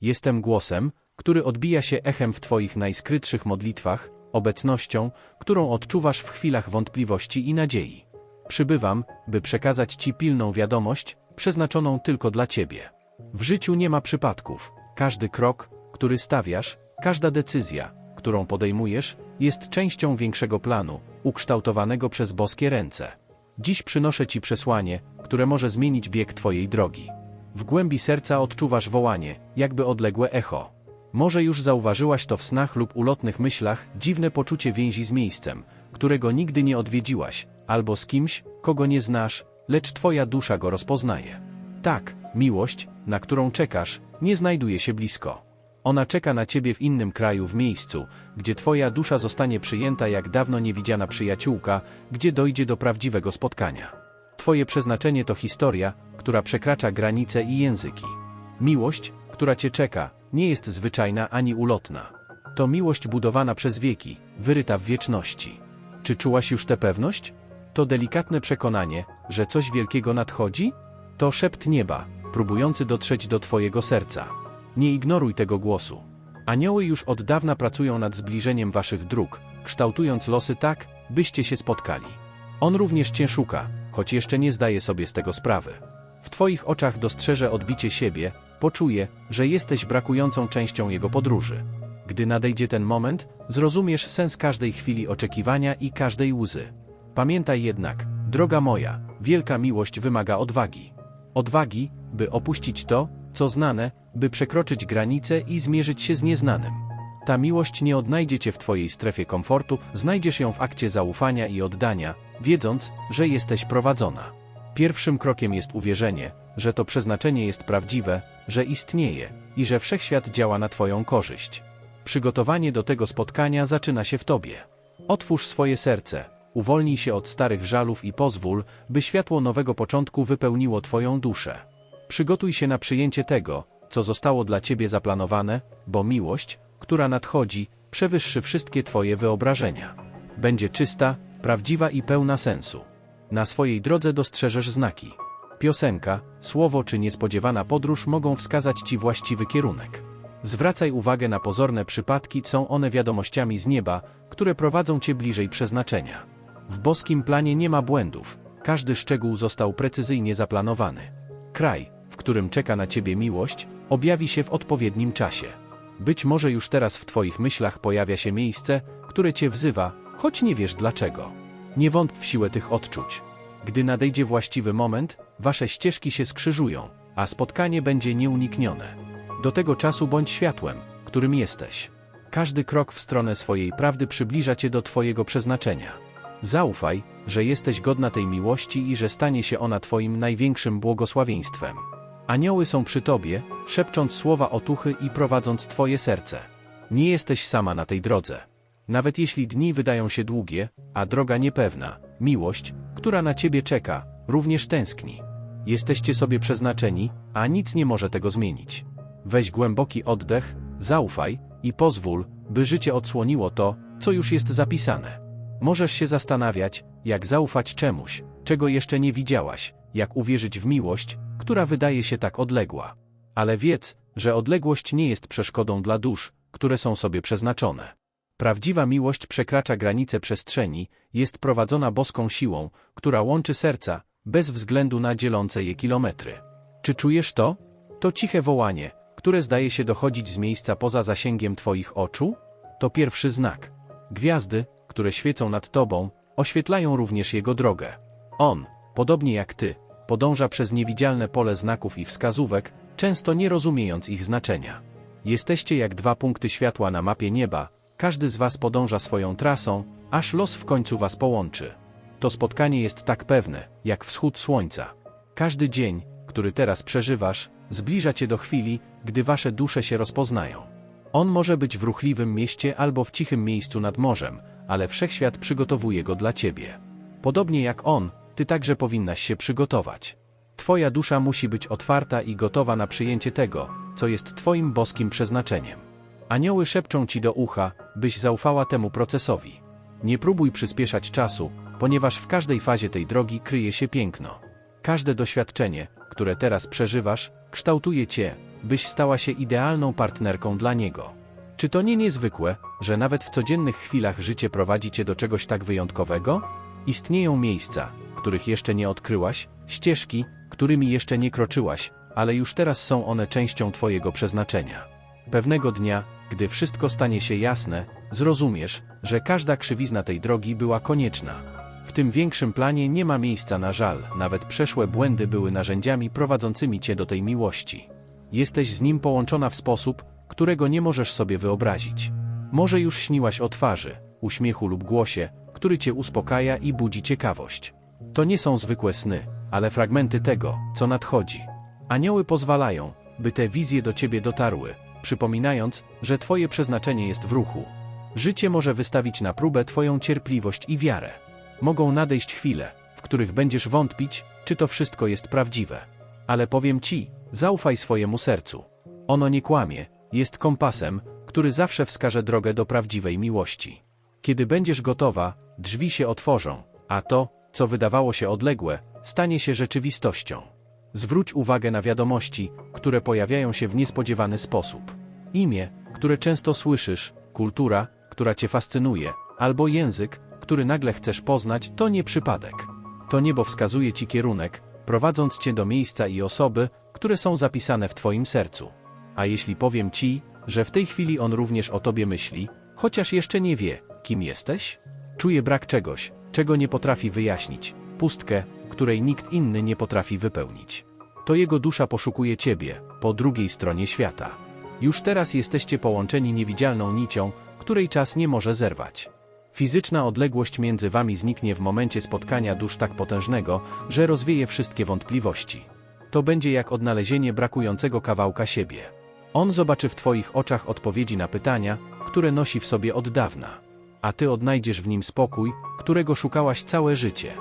Jestem głosem, który odbija się echem w Twoich najskrytszych modlitwach, obecnością, którą odczuwasz w chwilach wątpliwości i nadziei. Przybywam, by przekazać Ci pilną wiadomość, przeznaczoną tylko dla Ciebie. W życiu nie ma przypadków. Każdy krok, który stawiasz, każda decyzja, którą podejmujesz, jest częścią większego planu, ukształtowanego przez boskie ręce. Dziś przynoszę Ci przesłanie, które może zmienić bieg Twojej drogi. W głębi serca odczuwasz wołanie, jakby odległe echo. Może już zauważyłaś to w snach lub ulotnych myślach, dziwne poczucie więzi z miejscem, którego nigdy nie odwiedziłaś, albo z kimś, kogo nie znasz, lecz Twoja dusza go rozpoznaje. Tak, miłość, na którą czekasz, nie znajduje się blisko. Ona czeka na ciebie w innym kraju, w miejscu, gdzie twoja dusza zostanie przyjęta jak dawno niewidziana przyjaciółka, gdzie dojdzie do prawdziwego spotkania. Twoje przeznaczenie to historia, która przekracza granice i języki. Miłość, która cię czeka, nie jest zwyczajna ani ulotna. To miłość budowana przez wieki, wyryta w wieczności. Czy czułaś już tę pewność? To delikatne przekonanie, że coś wielkiego nadchodzi? To szept nieba, próbujący dotrzeć do Twojego serca. Nie ignoruj tego głosu. Anioły już od dawna pracują nad zbliżeniem Waszych dróg, kształtując losy tak, byście się spotkali. On również Cię szuka, choć jeszcze nie zdaje sobie z tego sprawy. W Twoich oczach dostrzeże odbicie siebie, poczuje, że jesteś brakującą częścią jego podróży. Gdy nadejdzie ten moment, zrozumiesz sens każdej chwili oczekiwania i każdej łzy. Pamiętaj jednak, droga moja, wielka miłość wymaga odwagi. Odwagi, by opuścić to, co znane, by przekroczyć granice i zmierzyć się z nieznanym. Ta miłość nie odnajdzie cię w twojej strefie komfortu, znajdziesz ją w akcie zaufania i oddania, wiedząc, że jesteś prowadzona. Pierwszym krokiem jest uwierzenie, że to przeznaczenie jest prawdziwe, że istnieje i że wszechświat działa na twoją korzyść. Przygotowanie do tego spotkania zaczyna się w tobie. Otwórz swoje serce, uwolnij się od starych żalów i pozwól, by światło nowego początku wypełniło twoją duszę. Przygotuj się na przyjęcie tego, co zostało dla ciebie zaplanowane, bo miłość, która nadchodzi, przewyższy wszystkie twoje wyobrażenia. Będzie czysta, prawdziwa i pełna sensu. Na swojej drodze dostrzeżesz znaki. Piosenka, słowo czy niespodziewana podróż mogą wskazać ci właściwy kierunek. Zwracaj uwagę na pozorne przypadki, są one wiadomościami z nieba, które prowadzą cię bliżej przeznaczenia. W boskim planie nie ma błędów, każdy szczegół został precyzyjnie zaplanowany. Kraj, w którym czeka na ciebie miłość, objawi się w odpowiednim czasie. Być może już teraz w twoich myślach pojawia się miejsce, które cię wzywa, choć nie wiesz dlaczego. Nie wątp w siłę tych odczuć. Gdy nadejdzie właściwy moment, wasze ścieżki się skrzyżują, a spotkanie będzie nieuniknione. Do tego czasu bądź światłem, którym jesteś. Każdy krok w stronę swojej prawdy przybliża cię do twojego przeznaczenia. Zaufaj, że jesteś godna tej miłości i że stanie się ona twoim największym błogosławieństwem. Anioły są przy tobie, szepcząc słowa otuchy i prowadząc twoje serce. Nie jesteś sama na tej drodze. Nawet jeśli dni wydają się długie, a droga niepewna, miłość, która na ciebie czeka, również tęskni. Jesteście sobie przeznaczeni, a nic nie może tego zmienić. Weź głęboki oddech, zaufaj i pozwól, by życie odsłoniło to, co już jest zapisane. Możesz się zastanawiać, jak zaufać czemuś, czego jeszcze nie widziałaś, jak uwierzyć w miłość, która wydaje się tak odległa. Ale wiedz, że odległość nie jest przeszkodą dla dusz, które są sobie przeznaczone. Prawdziwa miłość przekracza granice przestrzeni, jest prowadzona boską siłą, która łączy serca, bez względu na dzielące je kilometry. Czy czujesz to? To ciche wołanie, które zdaje się dochodzić z miejsca poza zasięgiem Twoich oczu? To pierwszy znak. Gwiazdy, które świecą nad Tobą, oświetlają również Jego drogę. On, podobnie jak Ty, podąża przez niewidzialne pole znaków i wskazówek, często nie rozumiejąc ich znaczenia. Jesteście jak dwa punkty światła na mapie nieba, każdy z Was podąża swoją trasą, aż los w końcu Was połączy. To spotkanie jest tak pewne, jak wschód słońca. Każdy dzień, który teraz przeżywasz, zbliża Cię do chwili, gdy Wasze dusze się rozpoznają. On może być w ruchliwym mieście albo w cichym miejscu nad morzem, ale wszechświat przygotowuje go dla Ciebie. Podobnie jak On, Ty także powinnaś się przygotować. Twoja dusza musi być otwarta i gotowa na przyjęcie tego, co jest Twoim boskim przeznaczeniem. Anioły szepczą Ci do ucha, byś zaufała temu procesowi. Nie próbuj przyspieszać czasu, ponieważ w każdej fazie tej drogi kryje się piękno. Każde doświadczenie, które teraz przeżywasz, kształtuje Cię, byś stała się idealną partnerką dla niego. Czy to nie niezwykłe, że nawet w codziennych chwilach życie prowadzi cię do czegoś tak wyjątkowego? Istnieją miejsca, których jeszcze nie odkryłaś, ścieżki, którymi jeszcze nie kroczyłaś, ale już teraz są one częścią Twojego przeznaczenia. Pewnego dnia, gdy wszystko stanie się jasne, zrozumiesz, że każda krzywizna tej drogi była konieczna. W tym większym planie nie ma miejsca na żal, nawet przeszłe błędy były narzędziami prowadzącymi Cię do tej miłości. Jesteś z nim połączona w sposób, którego nie możesz sobie wyobrazić. Może już śniłaś o twarzy, uśmiechu lub głosie, który Cię uspokaja i budzi ciekawość. To nie są zwykłe sny, ale fragmenty tego, co nadchodzi. Anioły pozwalają, by te wizje do ciebie dotarły, przypominając, że twoje przeznaczenie jest w ruchu. Życie może wystawić na próbę twoją cierpliwość i wiarę. Mogą nadejść chwile, w których będziesz wątpić, czy to wszystko jest prawdziwe. Ale powiem ci, zaufaj swojemu sercu. Ono nie kłamie, jest kompasem, który zawsze wskaże drogę do prawdziwej miłości. Kiedy będziesz gotowa, drzwi się otworzą, a to, co wydawało się odległe, stanie się rzeczywistością. Zwróć uwagę na wiadomości, które pojawiają się w niespodziewany sposób. Imię, które często słyszysz, kultura, która cię fascynuje, albo język, który nagle chcesz poznać, to nie przypadek. To niebo wskazuje ci kierunek, prowadząc cię do miejsca i osoby, które są zapisane w twoim sercu. A jeśli powiem ci, że w tej chwili on również o tobie myśli, chociaż jeszcze nie wie, kim jesteś? Czuje brak czegoś, czego nie potrafi wyjaśnić, pustkę, której nikt inny nie potrafi wypełnić. To jego dusza poszukuje ciebie, po drugiej stronie świata. Już teraz jesteście połączeni niewidzialną nicią, której czas nie może zerwać. Fizyczna odległość między wami zniknie w momencie spotkania dusz tak potężnego, że rozwieje wszystkie wątpliwości. To będzie jak odnalezienie brakującego kawałka siebie. On zobaczy w Twoich oczach odpowiedzi na pytania, które nosi w sobie od dawna. A Ty odnajdziesz w nim spokój, którego szukałaś całe życie.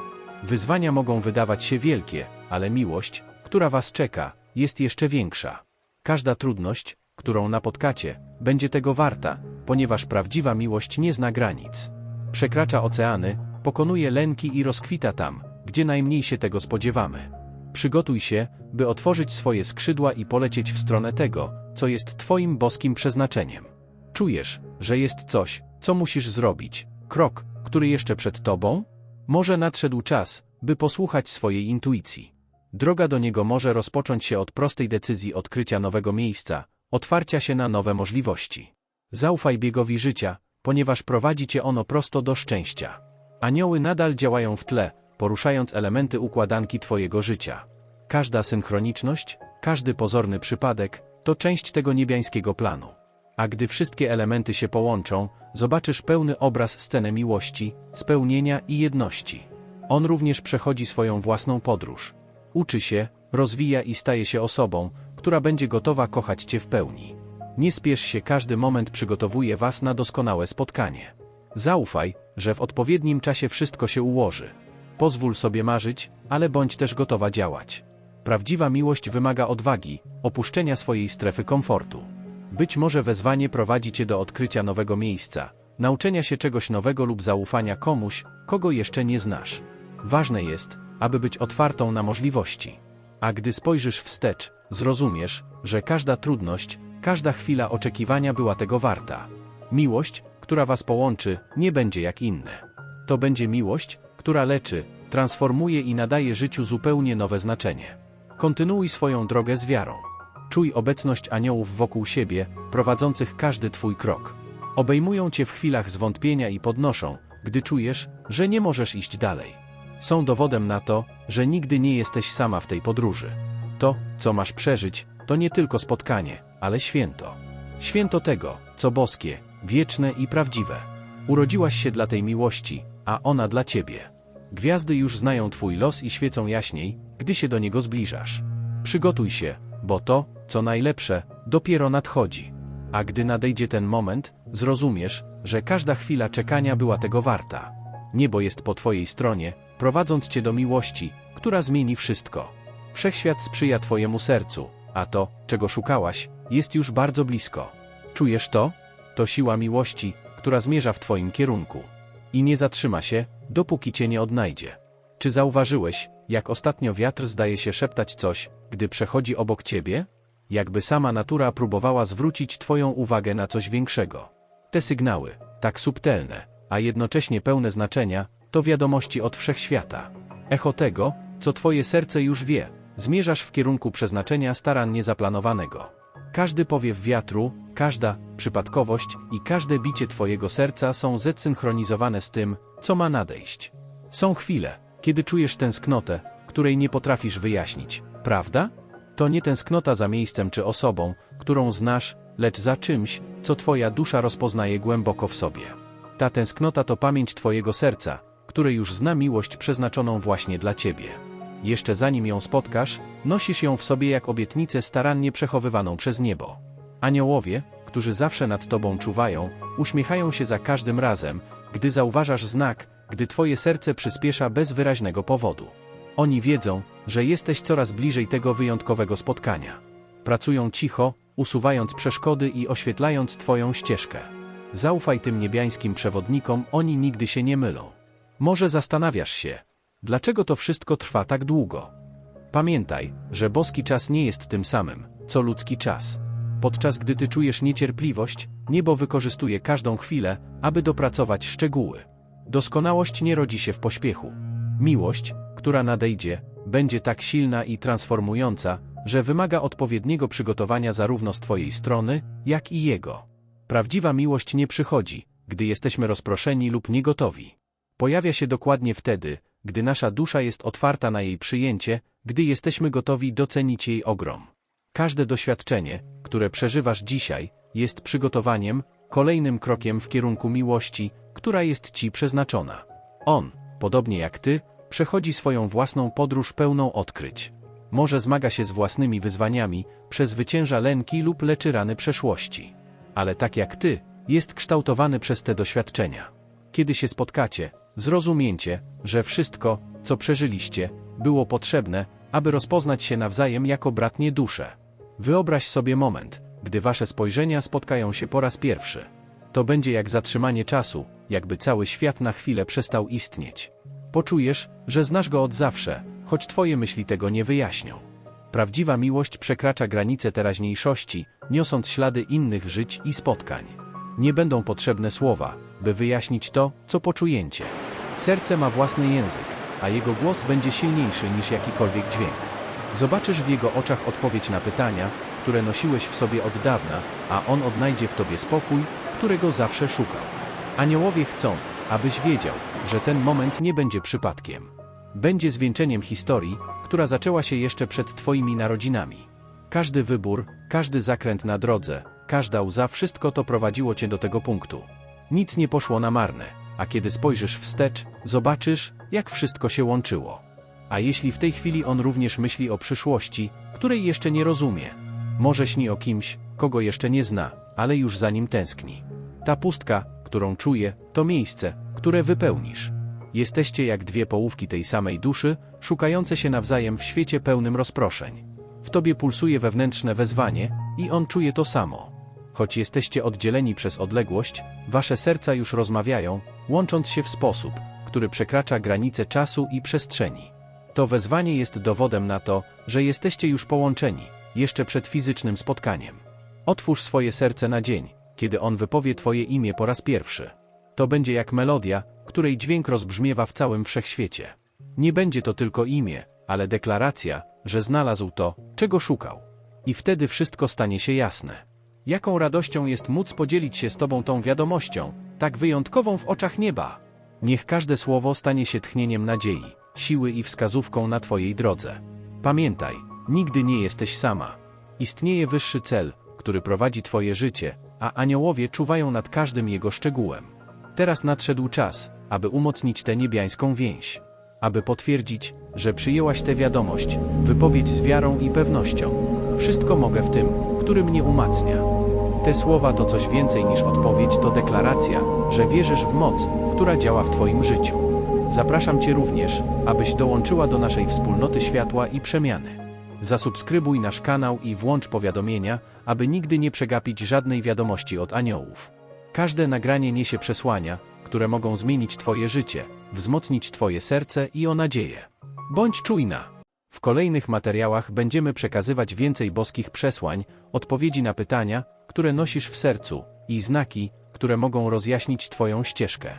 Wyzwania mogą wydawać się wielkie, ale miłość, która Was czeka, jest jeszcze większa. Każda trudność, którą napotkacie, będzie tego warta, ponieważ prawdziwa miłość nie zna granic. Przekracza oceany, pokonuje lęki i rozkwita tam, gdzie najmniej się tego spodziewamy. Przygotuj się, by otworzyć swoje skrzydła i polecieć w stronę tego, co jest Twoim boskim przeznaczeniem. Czujesz, że jest coś, co musisz zrobić, krok, który jeszcze przed Tobą? Może nadszedł czas, by posłuchać swojej intuicji. Droga do niego może rozpocząć się od prostej decyzji odkrycia nowego miejsca, otwarcia się na nowe możliwości. Zaufaj biegowi życia, ponieważ prowadzi cię ono prosto do szczęścia. Anioły nadal działają w tle, poruszając elementy układanki twojego życia. Każda synchroniczność, każdy pozorny przypadek to część tego niebiańskiego planu. A gdy wszystkie elementy się połączą, zobaczysz pełny obraz sceny miłości, spełnienia i jedności. On również przechodzi swoją własną podróż. Uczy się, rozwija i staje się osobą, która będzie gotowa kochać Cię w pełni. Nie spiesz się, każdy moment przygotowuje Was na doskonałe spotkanie. Zaufaj, że w odpowiednim czasie wszystko się ułoży. Pozwól sobie marzyć, ale bądź też gotowa działać. Prawdziwa miłość wymaga odwagi, opuszczenia swojej strefy komfortu. Być może wezwanie prowadzi cię do odkrycia nowego miejsca, nauczenia się czegoś nowego lub zaufania komuś, kogo jeszcze nie znasz. Ważne jest, aby być otwartą na możliwości. A gdy spojrzysz wstecz, zrozumiesz, że każda trudność, każda chwila oczekiwania była tego warta. Miłość, która was połączy, nie będzie jak inne. To będzie miłość, która leczy, transformuje i nadaje życiu zupełnie nowe znaczenie. Kontynuuj swoją drogę z wiarą. Czuj obecność aniołów wokół siebie, prowadzących każdy Twój krok. Obejmują Cię w chwilach zwątpienia i podnoszą, gdy czujesz, że nie możesz iść dalej. Są dowodem na to, że nigdy nie jesteś sama w tej podróży. To, co masz przeżyć, to nie tylko spotkanie, ale święto. Święto tego, co boskie, wieczne i prawdziwe. Urodziłaś się dla tej miłości, a ona dla Ciebie. Gwiazdy już znają Twój los i świecą jaśniej, gdy się do niego zbliżasz. Przygotuj się, bo to, co najlepsze, dopiero nadchodzi. A gdy nadejdzie ten moment, zrozumiesz, że każda chwila czekania była tego warta. Niebo jest po Twojej stronie, prowadząc Cię do miłości, która zmieni wszystko. Wszechświat sprzyja Twojemu sercu, a to, czego szukałaś, jest już bardzo blisko. Czujesz to? To siła miłości, która zmierza w Twoim kierunku. I nie zatrzyma się, dopóki Cię nie odnajdzie. Czy zauważyłeś, jak ostatnio wiatr zdaje się szeptać coś, gdy przechodzi obok Ciebie? jakby sama natura próbowała zwrócić Twoją uwagę na coś większego. Te sygnały, tak subtelne, a jednocześnie pełne znaczenia, to wiadomości od wszechświata. Echo tego, co Twoje serce już wie, zmierzasz w kierunku przeznaczenia starannie zaplanowanego. Każdy powiew wiatru, każda przypadkowość i każde bicie Twojego serca są zesynchronizowane z tym, co ma nadejść. Są chwile, kiedy czujesz tęsknotę, której nie potrafisz wyjaśnić, prawda? To nie tęsknota za miejscem czy osobą, którą znasz, lecz za czymś, co Twoja dusza rozpoznaje głęboko w sobie. Ta tęsknota to pamięć Twojego serca, które już zna miłość przeznaczoną właśnie dla Ciebie. Jeszcze zanim ją spotkasz, nosisz ją w sobie jak obietnicę starannie przechowywaną przez niebo. Aniołowie, którzy zawsze nad Tobą czuwają, uśmiechają się za każdym razem, gdy zauważasz znak, gdy Twoje serce przyspiesza bez wyraźnego powodu. Oni wiedzą, że jesteś coraz bliżej tego wyjątkowego spotkania. Pracują cicho, usuwając przeszkody i oświetlając Twoją ścieżkę. Zaufaj tym niebiańskim przewodnikom, oni nigdy się nie mylą. Może zastanawiasz się, dlaczego to wszystko trwa tak długo? Pamiętaj, że boski czas nie jest tym samym, co ludzki czas. Podczas gdy ty czujesz niecierpliwość, niebo wykorzystuje każdą chwilę, aby dopracować szczegóły. Doskonałość nie rodzi się w pośpiechu. Miłość, która nadejdzie, będzie tak silna i transformująca, że wymaga odpowiedniego przygotowania zarówno z Twojej strony, jak i jego. Prawdziwa miłość nie przychodzi, gdy jesteśmy rozproszeni lub niegotowi. Pojawia się dokładnie wtedy, gdy nasza dusza jest otwarta na jej przyjęcie, gdy jesteśmy gotowi docenić jej ogrom. Każde doświadczenie, które przeżywasz dzisiaj, jest przygotowaniem, kolejnym krokiem w kierunku miłości, która jest Ci przeznaczona. On, podobnie jak Ty, przechodzi swoją własną podróż pełną odkryć. Może zmaga się z własnymi wyzwaniami, przezwycięża lęki lub leczy rany przeszłości. Ale tak jak Ty, jest kształtowany przez te doświadczenia. Kiedy się spotkacie, zrozumiecie, że wszystko, co przeżyliście, było potrzebne, aby rozpoznać się nawzajem jako bratnie dusze. Wyobraź sobie moment, gdy wasze spojrzenia spotkają się po raz pierwszy. To będzie jak zatrzymanie czasu, jakby cały świat na chwilę przestał istnieć. Poczujesz, że znasz go od zawsze, choć twoje myśli tego nie wyjaśnią. Prawdziwa miłość przekracza granice teraźniejszości, niosąc ślady innych żyć i spotkań. Nie będą potrzebne słowa, by wyjaśnić to, co poczujecie. Serce ma własny język, a jego głos będzie silniejszy niż jakikolwiek dźwięk. Zobaczysz w jego oczach odpowiedź na pytania, które nosiłeś w sobie od dawna, a on odnajdzie w tobie spokój, którego zawsze szukał. Aniołowie chcą, abyś wiedział, że ten moment nie będzie przypadkiem. Będzie zwieńczeniem historii, która zaczęła się jeszcze przed Twoimi narodzinami. Każdy wybór, każdy zakręt na drodze, każda łza, wszystko to prowadziło Cię do tego punktu. Nic nie poszło na marne, a kiedy spojrzysz wstecz, zobaczysz, jak wszystko się łączyło. A jeśli w tej chwili on również myśli o przyszłości, której jeszcze nie rozumie, może śni o kimś, kogo jeszcze nie zna, ale już za nim tęskni. Ta pustka, którą czuje, to miejsce, które wypełnisz. Jesteście jak dwie połówki tej samej duszy, szukające się nawzajem w świecie pełnym rozproszeń. W tobie pulsuje wewnętrzne wezwanie i on czuje to samo. Choć jesteście oddzieleni przez odległość, wasze serca już rozmawiają, łącząc się w sposób, który przekracza granice czasu i przestrzeni. To wezwanie jest dowodem na to, że jesteście już połączeni, jeszcze przed fizycznym spotkaniem. Otwórz swoje serce na dzień, kiedy on wypowie Twoje imię po raz pierwszy. To będzie jak melodia, której dźwięk rozbrzmiewa w całym wszechświecie. Nie będzie to tylko imię, ale deklaracja, że znalazł to, czego szukał. I wtedy wszystko stanie się jasne. Jaką radością jest móc podzielić się z Tobą tą wiadomością, tak wyjątkową w oczach nieba. Niech każde słowo stanie się tchnieniem nadziei, siły i wskazówką na Twojej drodze. Pamiętaj, nigdy nie jesteś sama. Istnieje wyższy cel, który prowadzi Twoje życie, a aniołowie czuwają nad każdym jego szczegółem. Teraz nadszedł czas, aby umocnić tę niebiańską więź. Aby potwierdzić, że przyjęłaś tę wiadomość, wypowiedź z wiarą i pewnością. Wszystko mogę w tym, który mnie umacnia. Te słowa to coś więcej niż odpowiedź, to deklaracja, że wierzysz w moc, która działa w Twoim życiu. Zapraszam Cię również, abyś dołączyła do naszej wspólnoty światła i przemiany. Zasubskrybuj nasz kanał i włącz powiadomienia, aby nigdy nie przegapić żadnej wiadomości od aniołów. Każde nagranie niesie przesłania, które mogą zmienić Twoje życie, wzmocnić Twoje serce i o nadzieję. Bądź czujna. W kolejnych materiałach będziemy przekazywać więcej boskich przesłań, odpowiedzi na pytania, które nosisz w sercu, i znaki, które mogą rozjaśnić Twoją ścieżkę.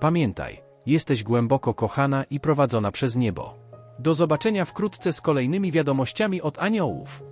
Pamiętaj, jesteś głęboko kochana i prowadzona przez niebo. Do zobaczenia wkrótce z kolejnymi wiadomościami od aniołów.